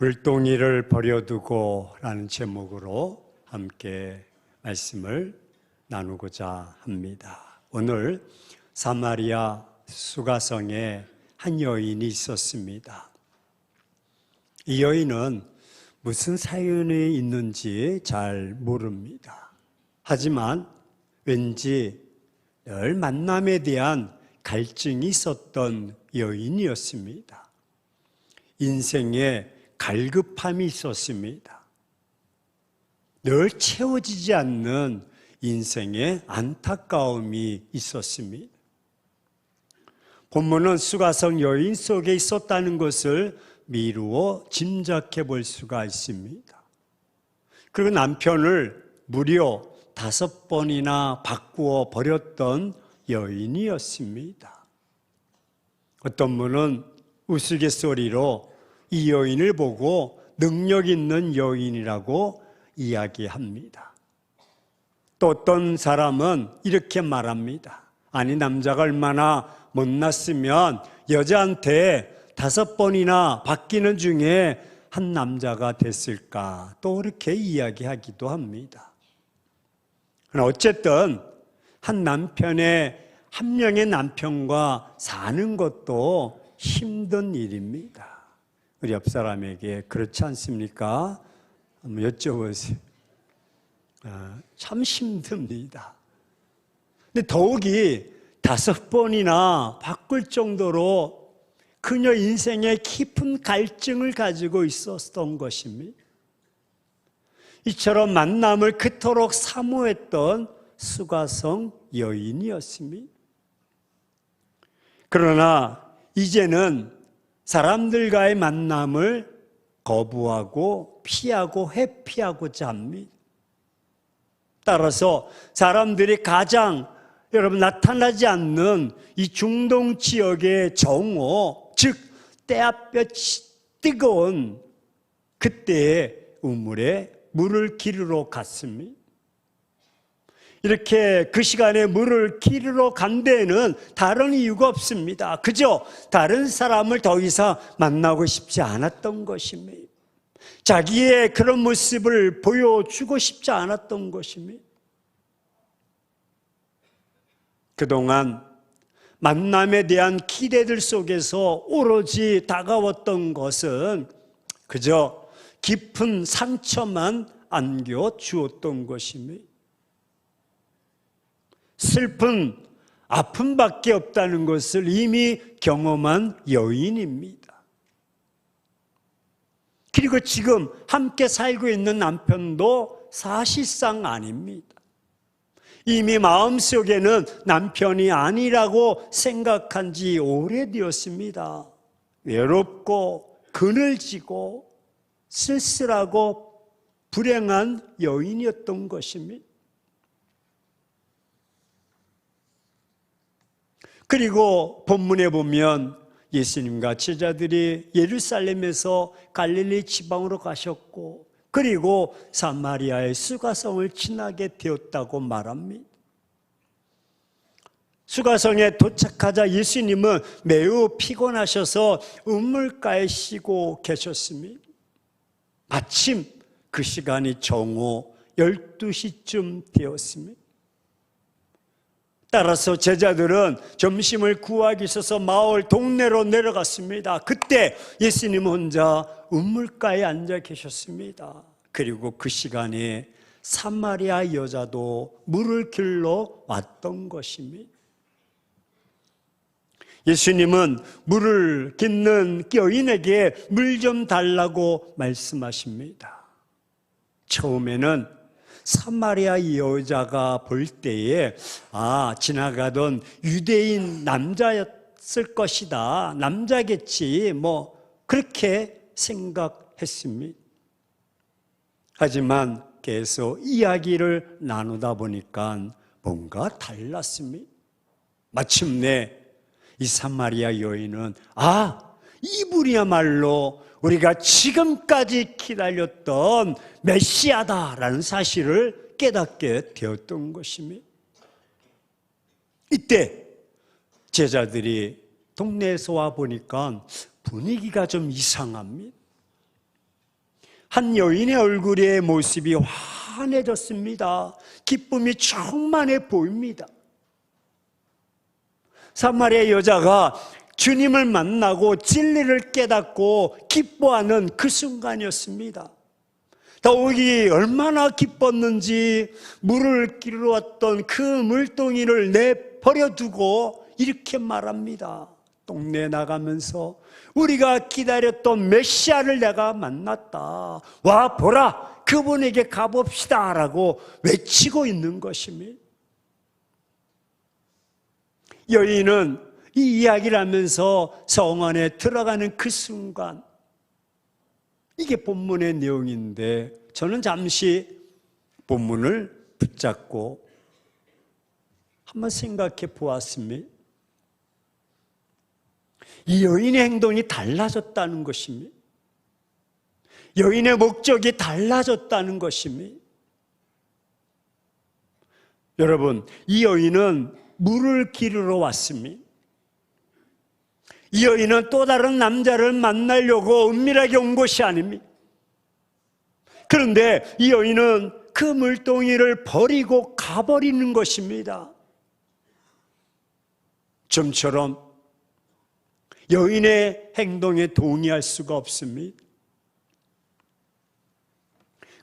물동이를 버려두고 라는 제목으로 함께 말씀을 나누고자 합니다. 오늘 사마리아 수가성에 한 여인이 있었습니다. 이 여인은 무슨 사연이 있는지 잘 모릅니다. 하지만 왠지 늘 만남에 대한 갈증이 있었던 여인이었습니다. 인생에 갈급함이 있었습니다. 늘 채워지지 않는 인생의 안타까움이 있었습니다. 본문은 수가성 여인 속에 있었다는 것을 미루어 짐작해 볼 수가 있습니다. 그리고 남편을 무려 다섯 번이나 바꾸어 버렸던 여인이었습니다. 어떤 분은 우스갯소리로 이 여인을 보고 능력 있는 여인이라고 이야기합니다. 또 어떤 사람은 이렇게 말합니다. 아니, 남자가 얼마나 못났으면 여자한테 다섯 번이나 바뀌는 중에 한 남자가 됐을까? 또 그렇게 이야기하기도 합니다. 어쨌든 한 남편의 한 명의 남편과 사는 것도 힘든 일입니다. 우리 옆 사람에게 그렇지 않습니까? 한번 여쭤보세요. 아, 참 힘듭니다. 근데 더욱이 다섯 번이나 바꿀 정도로 그녀 인생에 깊은 갈증을 가지고 있었던 것입니다. 이처럼 만남을 그토록 사모했던 수가성 여인이었습니다. 그러나 이제는 사람들과의 만남을 거부하고 피하고 회피하고자 합니다. 따라서 사람들이 가장 여러분 나타나지 않는 이 중동 지역의 정오, 즉 때압볕이 뜨거운 그때의 우물에 물을 기르러 갔습니다. 이렇게 그 시간에 물을 기르러 간 데에는 다른 이유가 없습니다. 그저 다른 사람을 더 이상 만나고 싶지 않았던 것입니다. 자기의 그런 모습을 보여주고 싶지 않았던 것입니다. 그동안 만남에 대한 기대들 속에서 오로지 다가왔던 것은 그저 깊은 상처만 안겨 주었던 것입니다. 슬픈 아픔밖에 없다는 것을 이미 경험한 여인입니다. 그리고 지금 함께 살고 있는 남편도 사실상 아닙니다. 이미 마음속에는 남편이 아니라고 생각한 지 오래되었습니다. 외롭고 그늘지고 쓸쓸하고 불행한 여인이었던 것입니다. 그리고 본문에 보면 예수님과 제자들이 예루살렘에서 갈릴리 지방으로 가셨고 그리고 사마리아의 수가성을 지나게 되었다고 말합니다. 수가성에 도착하자 예수님은 매우 피곤하셔서 우물가에 쉬고 계셨습니다. 마침 그 시간이 정오 12시쯤 되었습니다. 따라서 제자들은 점심을 구하기 있어서 마을 동네로 내려갔습니다. 그때 예수님 혼자 우물가에 앉아 계셨습니다. 그리고 그 시간에 사마리아 여자도 물을 길러 왔던 것입니다. 예수님은 물을 깃는 여인에게 물 좀 달라고 말씀하십니다. 처음에는 사마리아 여자가 볼 때에 아 지나가던 유대인 남자였을 것이다 남자겠지 뭐 그렇게 생각했습니다. 하지만 계속 이야기를 나누다 보니까 뭔가 달랐습니다. 마침내 이 사마리아 여인은 아 이분이야말로 우리가 지금까지 기다렸던 메시아다라는 사실을 깨닫게 되었던 것입니다. 이때 제자들이 동네에서 와 보니까 분위기가 좀 이상합니다. 한 여인의 얼굴의 모습이 환해졌습니다. 기쁨이 충만해 보입니다. 사마리아 여자가 주님을 만나고 진리를 깨닫고 기뻐하는 그 순간이었습니다. 더욱이 얼마나 기뻤는지 물을 기르러 왔던 그 물동이를 내버려두고 이렇게 말합니다. 동네 나가면서 우리가 기다렸던 메시아를 내가 만났다. 와 보라 그분에게 가봅시다 라고 외치고 있는 것입니다. 여인은 이 이야기를 하면서 성 안에 들어가는 그 순간 이게 본문의 내용인데 저는 잠시 본문을 붙잡고 한번 생각해 보았습니다. 이 여인의 행동이 달라졌다는 것입니다. 여인의 목적이 달라졌다는 것입니다. 여러분, 이 여인은 물을 기르러 왔습니다. 이 여인은 또 다른 남자를 만나려고 은밀하게 온 것이 아닙니다. 그런데 이 여인은 그 물동이를 버리고 가버리는 것입니다. 좀처럼 여인의 행동에 동의할 수가 없습니다.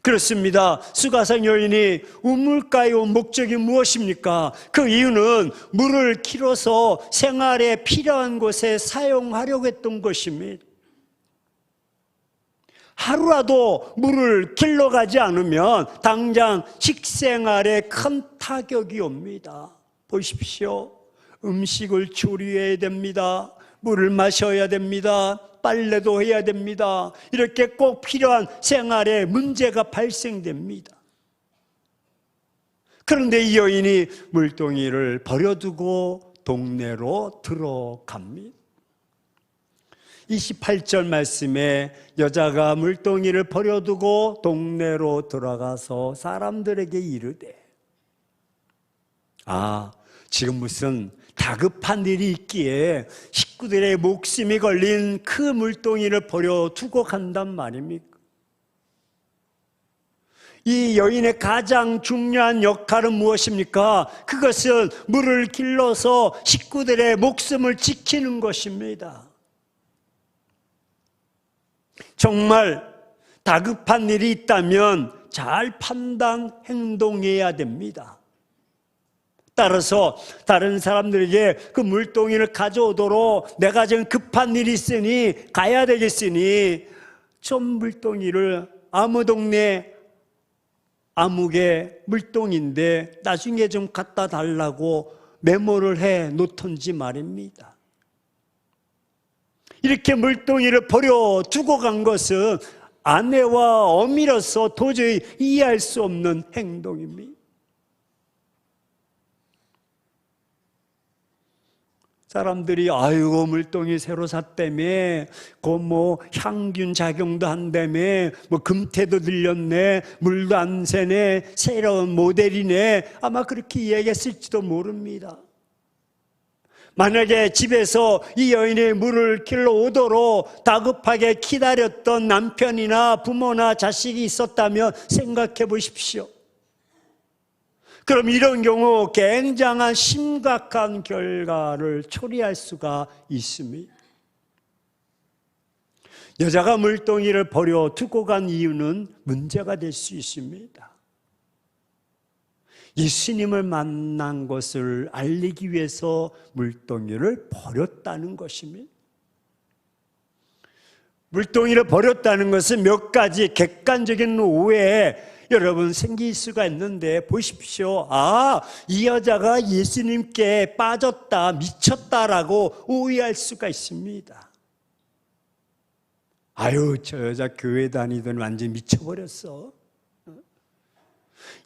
그렇습니다. 수가상 여인이 우물가에 온 목적이 무엇입니까? 그 이유는 물을 길어서 생활에 필요한 곳에 사용하려고 했던 것입니다. 하루라도 물을 길러 가지 않으면 당장 식생활에 큰 타격이 옵니다. 보십시오. 음식을 조리해야 됩니다. 물을 마셔야 됩니다. 빨래도 해야 됩니다. 이렇게 꼭 필요한 생활에 문제가 발생됩니다. 그런데 이 여인이 물동이를 버려두고 동네로 들어갑니다. 28절 말씀에 여자가 물동이를 버려두고 동네로 들어가서 사람들에게 이르되 아, 지금 무슨 다급한 일이 있기에 식구들의 목숨이 걸린 그 물동이를 버려 두고 간단 말입니까? 이 여인의 가장 중요한 역할은 무엇입니까? 그것은 물을 길러서 식구들의 목숨을 지키는 것입니다. 정말 다급한 일이 있다면 잘 판단 행동해야 됩니다. 따라서 다른 사람들에게 그 물동이를 가져오도록 내가 지금 급한 일이 있으니 가야 되겠으니 좀 물동이를 아무 동네 아무개 물동인데 나중에 좀 갖다 달라고 메모를 해 놓던지 말입니다. 이렇게 물동이를 버려 두고 간 것은 아내와 어미로서 도저히 이해할 수 없는 행동입니다. 사람들이 아이고 물동이 새로 샀다며 그뭐 향균 작용도 한다며 뭐 금태도 들렸네 물도 안 새네 새로운 모델이네 아마 그렇게 이야기했을지도 모릅니다 만약에 집에서 이 여인의 물을 길러 오도록 다급하게 기다렸던 남편이나 부모나 자식이 있었다면 생각해 보십시오. 그럼 이런 경우 굉장한 심각한 결과를 초래할 수가 있습니다. 여자가 물동이를 버려 두고 간 이유는 문제가 될 수 있습니다. 예수님을 만난 것을 알리기 위해서 물동이를 버렸다는 것입니다. 물동이를 버렸다는 것은 몇 가지 객관적인 오해에 여러분 생길 수가 있는데 보십시오. 아, 이 여자가 예수님께 빠졌다, 미쳤다라고 오해할 수가 있습니다. 아유, 저 여자 교회 다니던 완전 미쳐버렸어.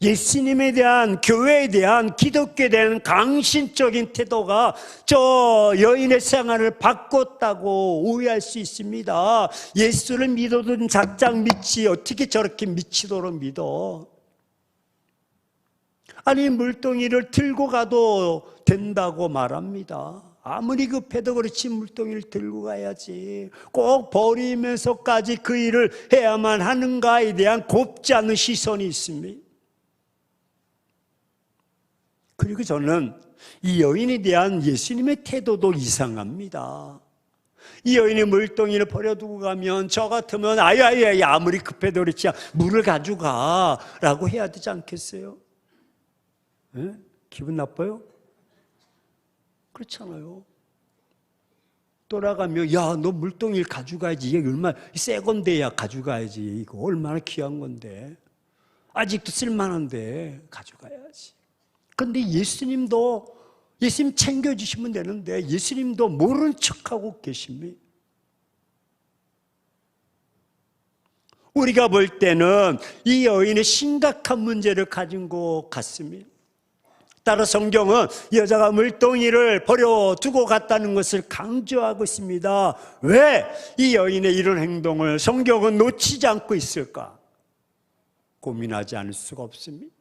예수님에 대한 교회에 대한 기독교에 대한 강신적인 태도가 저 여인의 생활을 바꿨다고 오해할 수 있습니다. 예수를 믿어둔 작작 믿지 어떻게 저렇게 미치도록 믿어? 아니 물동이를 들고 가도 된다고 말합니다. 아무리 급해도 그렇지 물동이를 들고 가야지. 꼭 버리면서까지 그 일을 해야만 하는가에 대한 곱지 않은 시선이 있습니다. 그리고 저는 이 여인에 대한 예수님의 태도도 이상합니다. 이 여인이 물동이를 버려두고 가면 저 같으면 아야야야 아무리 급해도 그렇지 물을 가져가 라고 해야 되지 않겠어요? 에? 기분 나빠요? 그렇잖아요. 돌아가면 야너 물동이를 가져가야지 이게 얼마나 새 건데야 가져가야지 이거 얼마나 귀한 건데 아직도 쓸만한데 가져가야지. 근데 예수님도 예수님 챙겨주시면 되는데 예수님도 모른 척하고 계십니다. 우리가 볼 때는 이 여인의 심각한 문제를 가진 것 같습니다. 따라 성경은 여자가 물동이를 버려두고 갔다는 것을 강조하고 있습니다. 왜 이 여인의 이런 행동을 성경은 놓치지 않고 있을까? 고민하지 않을 수가 없습니다.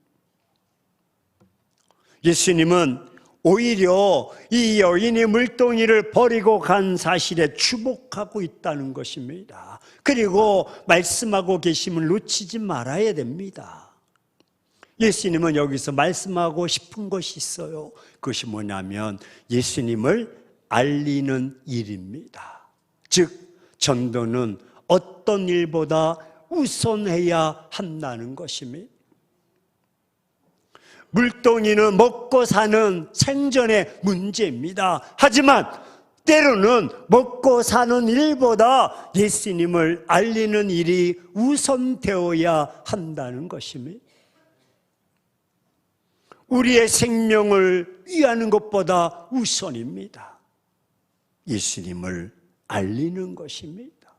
예수님은 오히려 이 여인이 물동이를 버리고 간 사실에 추복하고 있다는 것입니다. 그리고 말씀하고 계심을 놓치지 말아야 됩니다. 예수님은 여기서 말씀하고 싶은 것이 있어요. 그것이 뭐냐면 예수님을 알리는 일입니다. 즉, 전도는 어떤 일보다 우선해야 한다는 것입니다. 물동이는 먹고 사는 생존의 문제입니다. 하지만 때로는 먹고 사는 일보다 예수님을 알리는 일이 우선되어야 한다는 것입니다. 우리의 생명을 위하는 것보다 우선입니다. 예수님을 알리는 것입니다.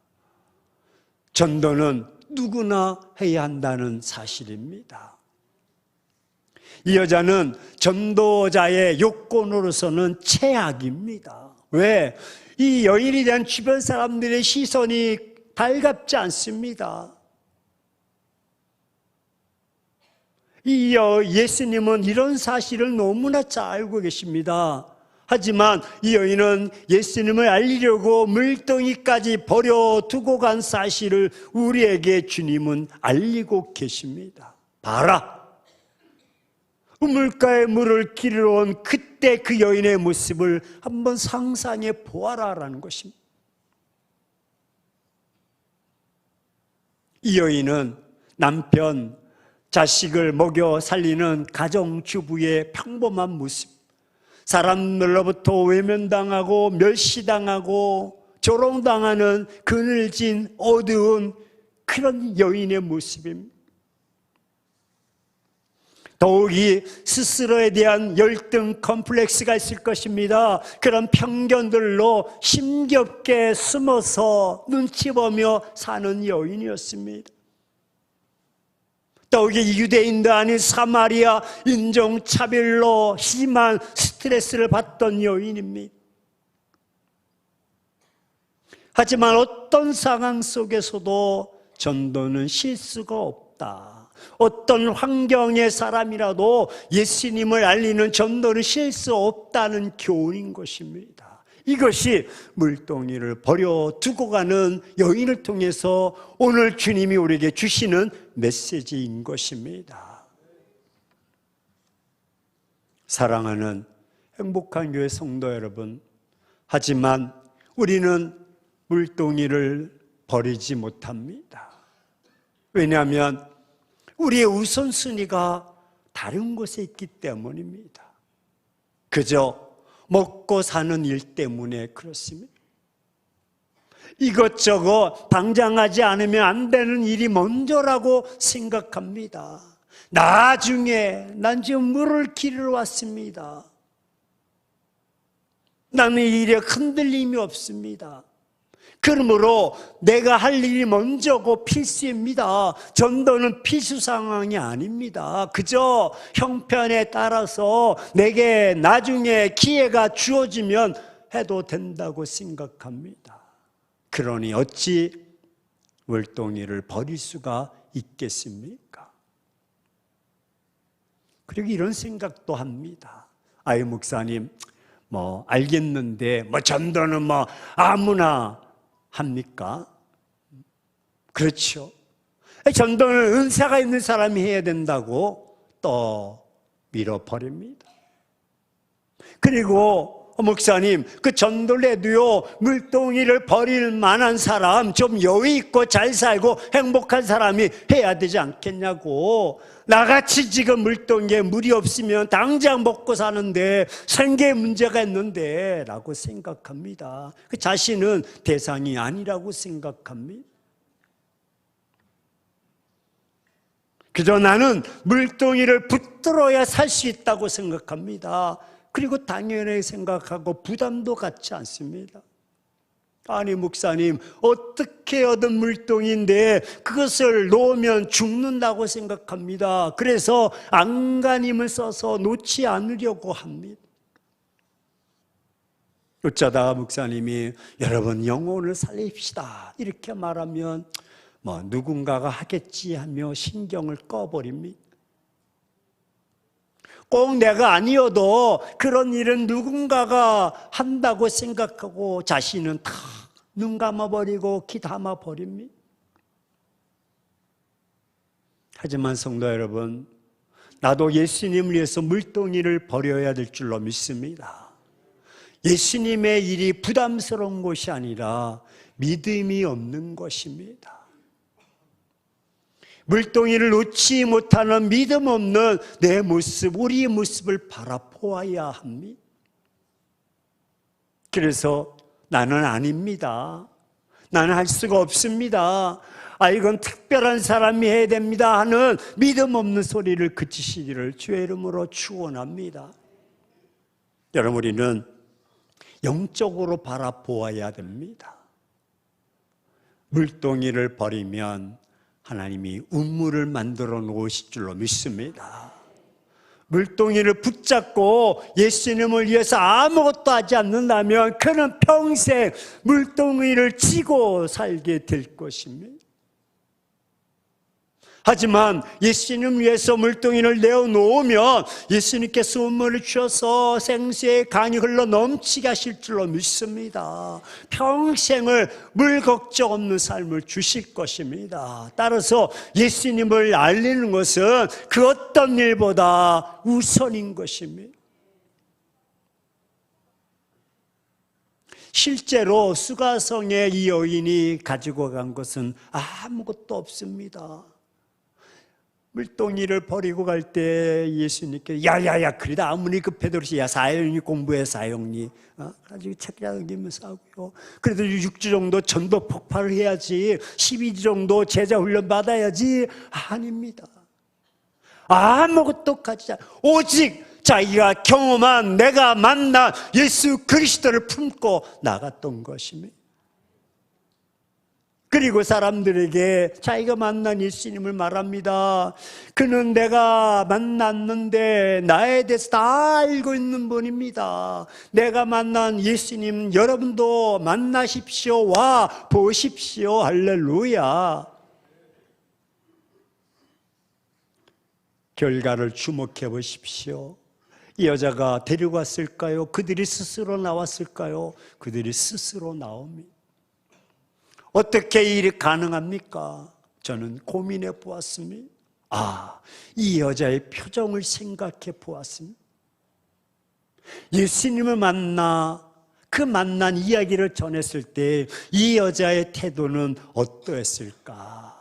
전도는 누구나 해야 한다는 사실입니다. 이 여자는 전도자의 요건으로서는 최악입니다. 왜? 이 여인에 대한 주변 사람들의 시선이 달갑지 않습니다. 이 예수님은 이런 사실을 너무나 잘 알고 계십니다. 하지만 이 여인은 예수님을 알리려고 물덩이까지 버려두고 간 사실을 우리에게 주님은 알리고 계십니다. 봐라. 우물가에 물을 기르러 온 그때 그 여인의 모습을 한번 상상해 보아라라는 것입니다. 이 여인은 남편, 자식을 먹여 살리는 가정주부의 평범한 모습, 사람들로부터 외면당하고 멸시당하고 조롱당하는 그늘진 어두운 그런 여인의 모습입니다. 더욱이 스스로에 대한 열등 컴플렉스가 있을 것입니다. 그런 편견들로 힘겹게 숨어서 눈치 보며 사는 여인이었습니다. 더욱이 유대인도 아닌 사마리아 인종차별로 심한 스트레스를 받던 여인입니다. 하지만 어떤 상황 속에서도 전도는 실수가 없다. 어떤 환경의 사람이라도 예수님을 알리는 전도는 실수 없다는 교훈인 것입니다. 이것이 물동이를 버려 두고 가는 여인을 통해서 오늘 주님이 우리에게 주시는 메시지인 것입니다. 사랑하는 행복한 교회 성도 여러분, 하지만 우리는 물동이를 버리지 못합니다. 왜냐하면 우리의 우선순위가 다른 곳에 있기 때문입니다. 그저 먹고 사는 일 때문에 그렇습니다. 이것저것 방장하지 않으면 안 되는 일이 먼저라고 생각합니다. 나중에 난 지금 물을 기르러 왔습니다. 나는 일에 흔들림이 없습니다. 그러므로 내가 할 일이 먼저고 필수입니다. 전도는 필수 상황이 아닙니다. 그저 형편에 따라서 내게 나중에 기회가 주어지면 해도 된다고 생각합니다. 그러니 어찌 월동이를 버릴 수가 있겠습니까? 그리고 이런 생각도 합니다. 아유 목사님, 뭐 알겠는데 뭐 전도는 뭐 아무나 합니까? 그렇죠. 전도는 은사가 있는 사람이 해야 된다고 또 밀어버립니다. 그리고 목사님, 그 전도를 해도요, 물동이를 버릴 만한 사람, 좀 여유 있고 잘 살고 행복한 사람이 해야 되지 않겠냐고. 나같이 지금 물동이에 물이 없으면 당장 먹고 사는데 생계에 문제가 있는데 라고 생각합니다. 그 자신은 대상이 아니라고 생각합니다. 그저 나는 물동이를 붙들어야 살 수 있다고 생각합니다. 그리고 당연히 생각하고 부담도 갖지 않습니다. 아니, 목사님, 어떻게 얻은 물동인데 그것을 놓으면 죽는다고 생각합니다. 그래서 안간힘을 써서 놓지 않으려고 합니다. 어쩌다가 목사님이 여러분 영혼을 살립시다. 이렇게 말하면 뭐 누군가가 하겠지 하며 신경을 꺼버립니다. 꼭 내가 아니어도 그런 일은 누군가가 한다고 생각하고 자신은 다 눈 감아버리고 귀 담아버립니다. 하지만 성도 여러분, 나도 예수님을 위해서 물동이를 버려야 될 줄로 믿습니다. 예수님의 일이 부담스러운 것이 아니라 믿음이 없는 것입니다. 물동이를 놓지 못하는 믿음 없는 내 모습, 우리의 모습을 바라보아야 합니다. 그래서 나는 아닙니다. 나는 할 수가 없습니다. 아, 이건 특별한 사람이 해야 됩니다 하는 믿음 없는 소리를 그치시기를 주의 이름으로 축원합니다. 여러분, 우리는 영적으로 바라보아야 됩니다. 물동이를 버리면 하나님이 우물을 만들어 놓으실 줄로 믿습니다. 물동이를 붙잡고 예수님을 위해서 아무것도 하지 않는다면 그는 평생 물동이를 쥐고 살게 될 것입니다. 하지만 예수님 위해서 물동이를 내어놓으면 예수님께서 우물을 주셔서 생수의 강이 흘러 넘치게 하실 줄로 믿습니다. 평생을 물 걱정 없는 삶을 주실 것입니다. 따라서 예수님을 알리는 것은 그 어떤 일보다 우선인 것입니다. 실제로 수가성의 이 여인이 가지고 간 것은 아무것도 없습니다. 물동이를 버리고 갈 때 예수님께 야야야 그래도 아무리 급해도 야 사형리 공부해 사형리 어? 가지고 책략이면서 하고요. 그래도 6주 정도 전도 폭발을 해야지. 12주 정도 제자 훈련 받아야지. 아닙니다. 아무것도 가지지 않 오직 자기가 경험한 내가 만난 예수 그리스도를 품고 나갔던 것입니다 그리고 사람들에게 자기가 만난 예수님을 말합니다. 그는 내가 만났는데 나에 대해서 다 알고 있는 분입니다. 내가 만난 예수님 여러분도 만나십시오. 와 보십시오. 할렐루야. 결과를 주목해 보십시오. 이 여자가 데려갔을까요? 그들이 스스로 나왔을까요? 그들이 스스로 나옵니다. 어떻게 일이 가능합니까? 저는 고민해 보았습니다. 아, 이 여자의 표정을 생각해 보았습니다. 예수님을 만나 그 만난 이야기를 전했을 때 이 여자의 태도는 어떠했을까?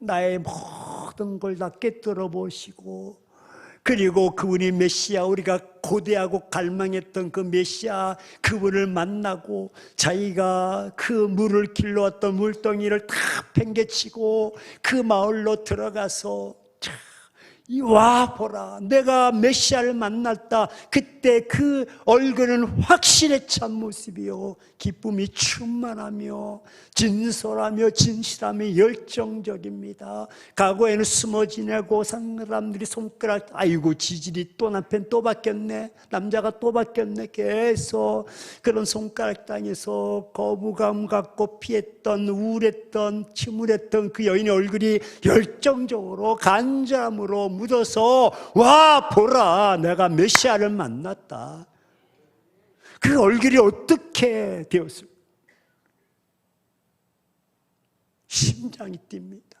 나의 모든 걸 다 깨뜨려 보시고 그리고 그분이 메시아 우리가 고대하고 갈망했던 그 메시아 그분을 만나고 자기가 그 물을 길러왔던 물덩이를 다 팽개치고 그 마을로 들어가서 와 보라 내가 메시아를 만났다. 그때 그 얼굴은 확실히 참 모습이요. 기쁨이 충만하며 진솔하며 진실하며 열정적입니다. 과거에는 숨어 지내고 사람들이 손가락 아이고 지질이 또 남편 또 바뀌었네. 남자가 또 바뀌었네. 계속 그런 손가락 땅에서 거부감 갖고 피했던 우울했던 침울했던 그 여인의 얼굴이 열정적으로 간절함으로 묻어서 와 보라 내가 메시아를 만났다 그 얼굴이 어떻게 되었을까? 심장이 뜁니다.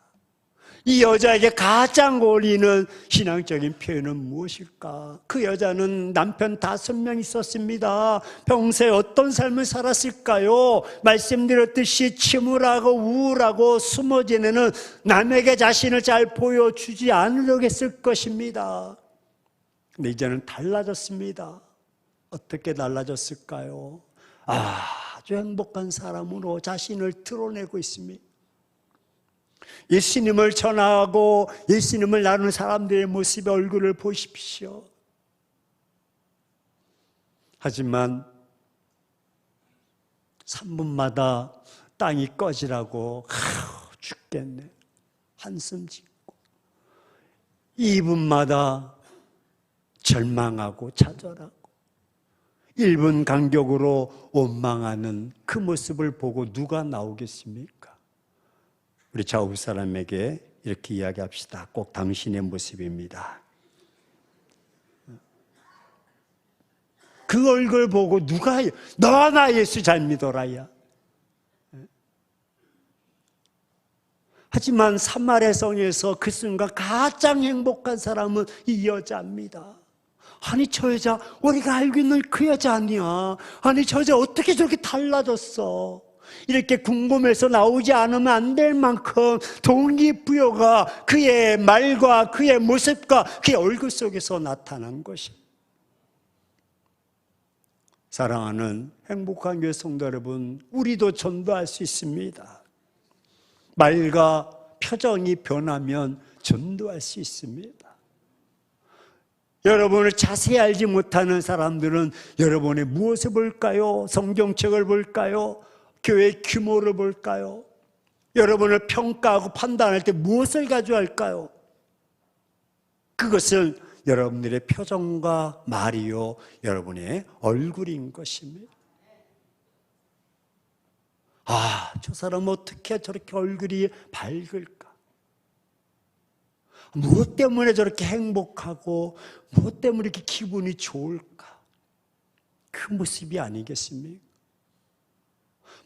이 여자에게 가장 어울리는 신앙적인 표현은 무엇일까? 그 여자는 남편 다섯 명 있었습니다. 평소에 어떤 삶을 살았을까요? 말씀드렸듯이 침울하고 우울하고 숨어 지내는 남에게 자신을 잘 보여주지 않으려고 했을 것입니다. 근데 이제는 달라졌습니다. 어떻게 달라졌을까요? 아주 행복한 사람으로 자신을 드러내고 있습니다. 예수님을 전하고 예수님을 나누는 사람들의 모습의 얼굴을 보십시오. 하지만 3분마다 땅이 꺼지라고 하, 죽겠네. 한숨 짓고 2분마다 절망하고 좌절하고 1분 간격으로 원망하는 그 모습을 보고 누가 나오겠습니까? 우리 좌우 사람에게 이렇게 이야기합시다. 꼭 당신의 모습입니다. 그 얼굴 보고 누가 너나 예수 잘 믿어라야. 하지만 산마의 성에서 그 순간 가장 행복한 사람은 이 여자입니다. 아니 저 여자 우리가 알고 있는 그 여자 아니야. 아니 저 여자 어떻게 저렇게 달라졌어? 이렇게 궁금해서 나오지 않으면 안 될 만큼 동기부여가 그의 말과 그의 모습과 그의 얼굴 속에서 나타난 것이. 사랑하는 행복한 교회 성도 여러분, 우리도 전도할 수 있습니다. 말과 표정이 변하면 전도할 수 있습니다. 여러분을 자세히 알지 못하는 사람들은 여러분의 무엇을 볼까요? 성경책을 볼까요? 교회 규모를 볼까요? 여러분을 평가하고 판단할 때 무엇을 가져 할까요? 그것은 여러분들의 표정과 말이요, 여러분의 얼굴인 것입니다. 아, 저 사람 어떻게 저렇게 얼굴이 밝을까? 무엇 때문에 저렇게 행복하고, 무엇 때문에 이렇게 기분이 좋을까? 그 모습이 아니겠습니까?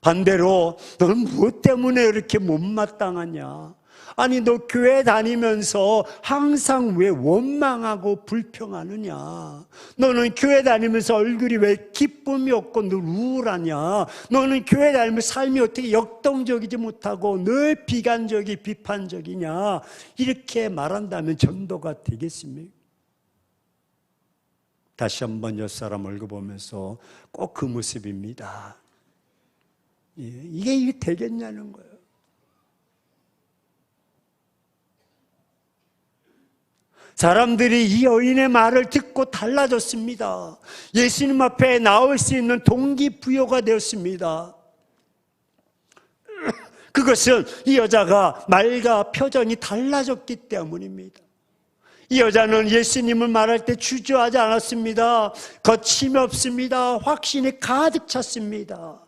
반대로 너는 무엇 때문에 이렇게 못마땅하냐? 아니 너 교회 다니면서 항상 왜 원망하고 불평하느냐? 너는 교회 다니면서 얼굴이 왜 기쁨이 없고 늘 우울하냐? 너는 교회 다니면서 삶이 어떻게 역동적이지 못하고 늘 비관적이 비판적이냐? 이렇게 말한다면 전도가 되겠습니까? 다시 한번 옆사람 얼굴 보면서 꼭 그 모습입니다. 예, 이게 되겠냐는 거예요. 사람들이 이 여인의 말을 듣고 달라졌습니다. 예수님 앞에 나올 수 있는 동기부여가 되었습니다. 그것은 이 여자가 말과 표정이 달라졌기 때문입니다. 이 여자는 예수님을 말할 때 주저하지 않았습니다. 거침이 없습니다. 확신이 가득 찼습니다.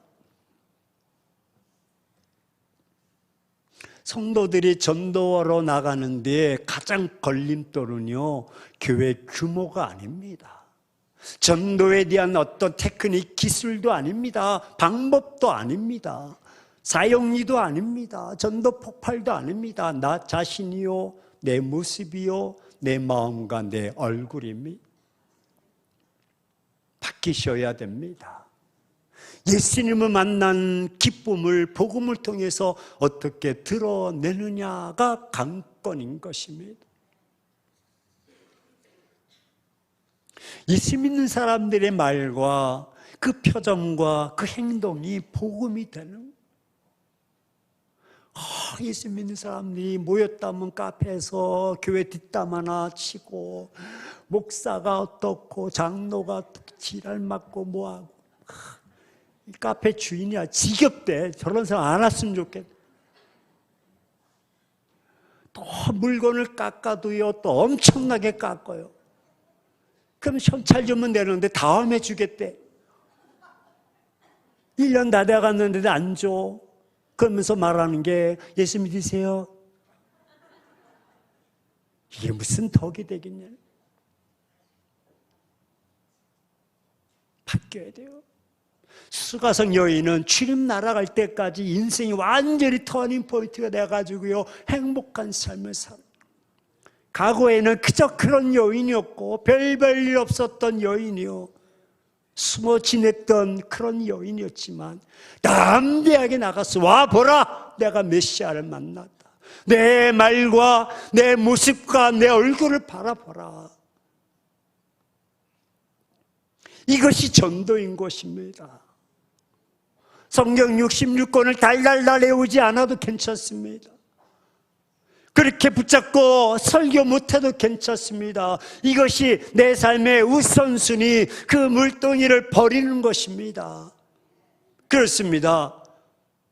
성도들이 전도하러 나가는데 가장 걸림돌은요, 교회 규모가 아닙니다. 전도에 대한 어떤 테크닉, 기술도 아닙니다. 방법도 아닙니다. 사용리도 아닙니다. 전도 폭발도 아닙니다. 나 자신이요, 내 모습이요, 내 마음과 내 얼굴입니다. 바뀌셔야 됩니다. 예수님을 만난 기쁨을 복음을 통해서 어떻게 드러내느냐가 관건인 것입니다. 예수 믿는 사람들의 말과 그 표정과 그 행동이 복음이 되는 아, 예수 믿는 사람들이 모였다면 카페에서 교회 뒷담 하나 치고 목사가 어떻고 장로가 지랄 맞고 뭐하고 이 카페 주인이야. 지겹대. 저런 사람 안 왔으면 좋겠다 또 물건을 깎아도요. 또 엄청나게 깎아요. 그럼 현찰 주면 되는데 다음에 주겠대. 1년 다 돼갔는데도 안 줘. 그러면서 말하는 게 예수 믿으세요? 이게 무슨 덕이 되겠냐? 바뀌어야 돼요 수가성 여인은 출입 날아갈 때까지 인생이 완전히 터닝 포인트가 돼가지고요 행복한 삶을 살. 과거에는 그저 그런 여인이었고 별별 일 없었던 여인이요 숨어 지냈던 그런 여인이었지만 담대하게 나가서 와 보라 내가 메시아를 만났다. 내 말과 내 모습과 내 얼굴을 바라보라. 이것이 전도인 것입니다. 성경 66권을 달달달 외우지 않아도 괜찮습니다. 그렇게 붙잡고 설교 못해도 괜찮습니다. 이것이 내 삶의 우선순위, 그 물동이를 버리는 것입니다. 그렇습니다.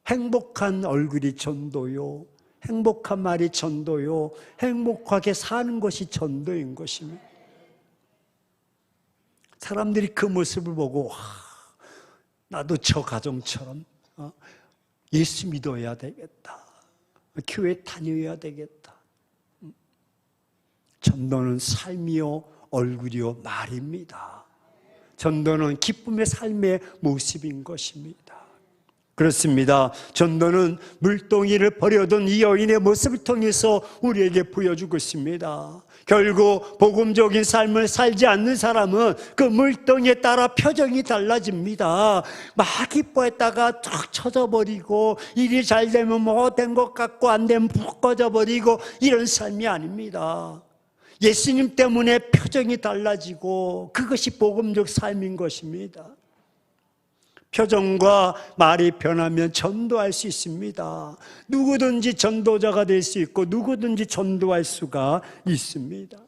행복한 얼굴이 전도요. 행복한 말이 전도요. 행복하게 사는 것이 전도인 것입니다. 사람들이 그 모습을 보고, 와, 나도 저 가정처럼 어, 예수 믿어야 되겠다. 교회 다녀야 되겠다. 음. 전도는 삶이요, 얼굴이요, 말입니다. 전도는 기쁨의 삶의 모습인 것입니다. 그렇습니다. 전도는 물동이를 버려둔 이 여인의 모습을 통해서 우리에게 보여주고 있습니다. 결국 복음적인 삶을 살지 않는 사람은 그 물동이에 따라 표정이 달라집니다. 막 기뻐했다가 툭 쳐져버리고 일이 잘 되면 뭐 된 것 같고 안 되면 푹 꺼져버리고 이런 삶이 아닙니다. 예수님 때문에 표정이 달라지고 그것이 복음적 삶인 것입니다. 표정과 말이 변하면 전도할 수 있습니다. 누구든지 전도자가 될 수 있고 누구든지 전도할 수가 있습니다.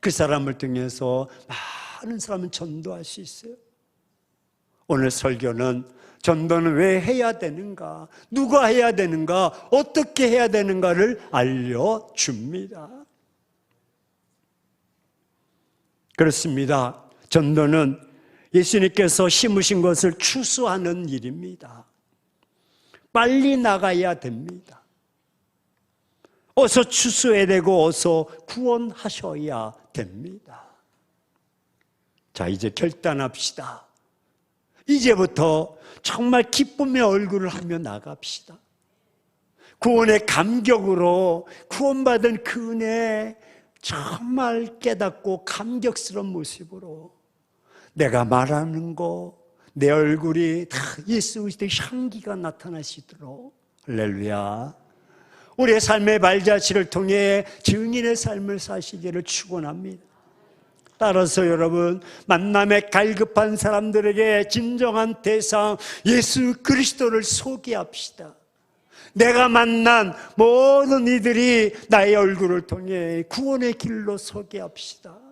그 사람을 통해서 많은 사람은 전도할 수 있어요. 오늘 설교는 전도는 왜 해야 되는가, 누가 해야 되는가, 어떻게 해야 되는가를 알려줍니다. 그렇습니다. 전도는 예수님께서 심으신 것을 추수하는 일입니다. 빨리 나가야 됩니다. 어서 추수해야 되고 어서 구원하셔야 됩니다. 자, 이제 결단합시다. 이제부터 정말 기쁨의 얼굴을 하며 나갑시다. 구원의 감격으로 구원받은 그 은혜 정말 깨닫고 감격스러운 모습으로 내가 말하는 거, 내 얼굴이 다 예수 그리스도의 향기가 있도록 할렐루야. 우리의 삶의 발자취를 통해 증인의 삶을 사시기를 축원합니다. 따라서 여러분 만남에 갈급한 사람들에게 진정한 대상 예수 그리스도를 소개합시다. 내가 만난 모든 이들이 나의 얼굴을 통해 구원의 길로 소개합시다.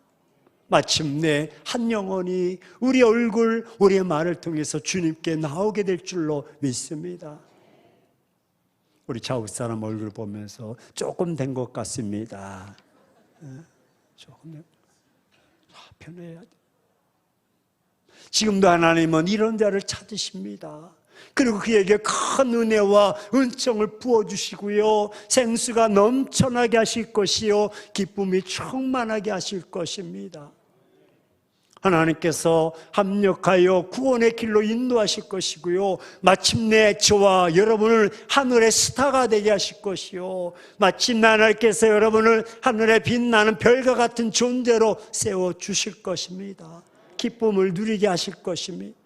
마침내 한 영혼이 우리 얼굴, 우리의 말을 통해서 주님께 나오게 될 줄로 믿습니다. 우리 좌우 사람 얼굴 보면서 조금 된 것 같습니다. 예, 조금 된, 아, 변해야 돼. 지금도 하나님은 이런 자를 찾으십니다. 그리고 그에게 큰 은혜와 은총을 부어주시고요. 생수가 넘쳐나게 하실 것이요. 기쁨이 충만하게 하실 것입니다. 하나님께서 합력하여 구원의 길로 인도하실 것이고요. 마침내 저와 여러분을 하늘의 스타가 되게 하실 것이요. 마침내 하나님께서 여러분을 하늘에 빛나는 별과 같은 존재로 세워 주실 것입니다. 기쁨을 누리게 하실 것입니다.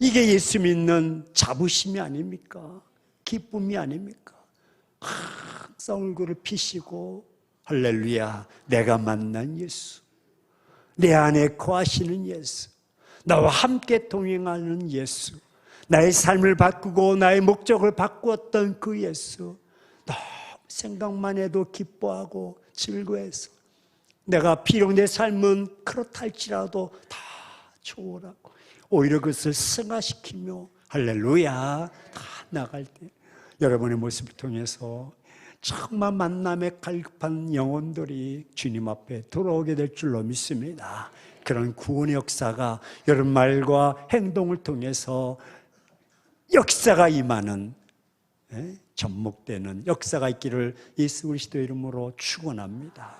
이게 예수 믿는 자부심이 아닙니까? 기쁨이 아닙니까? 항상 얼굴을 피시고 할렐루야 내가 만난 예수 내 안에 거하시는 예수, 나와 함께 동행하는 예수, 나의 삶을 바꾸고 나의 목적을 바꾸었던 그 예수, 너무 생각만 해도 기뻐하고 즐거워해서 내가 비록 내 삶은 그렇다 할지라도 다 초월하고 오히려 그것을 승화시키며 할렐루야 다 나갈 때 여러분의 모습을 통해서 정말 만남에 갈급한 영혼들이 주님 앞에 돌아오게 될 줄로 믿습니다. 그런 구원의 역사가 여러분 말과 행동을 통해서 역사가 임하는 예? 접목되는 역사가 있기를 예수 그리스도 이름으로 축원합니다.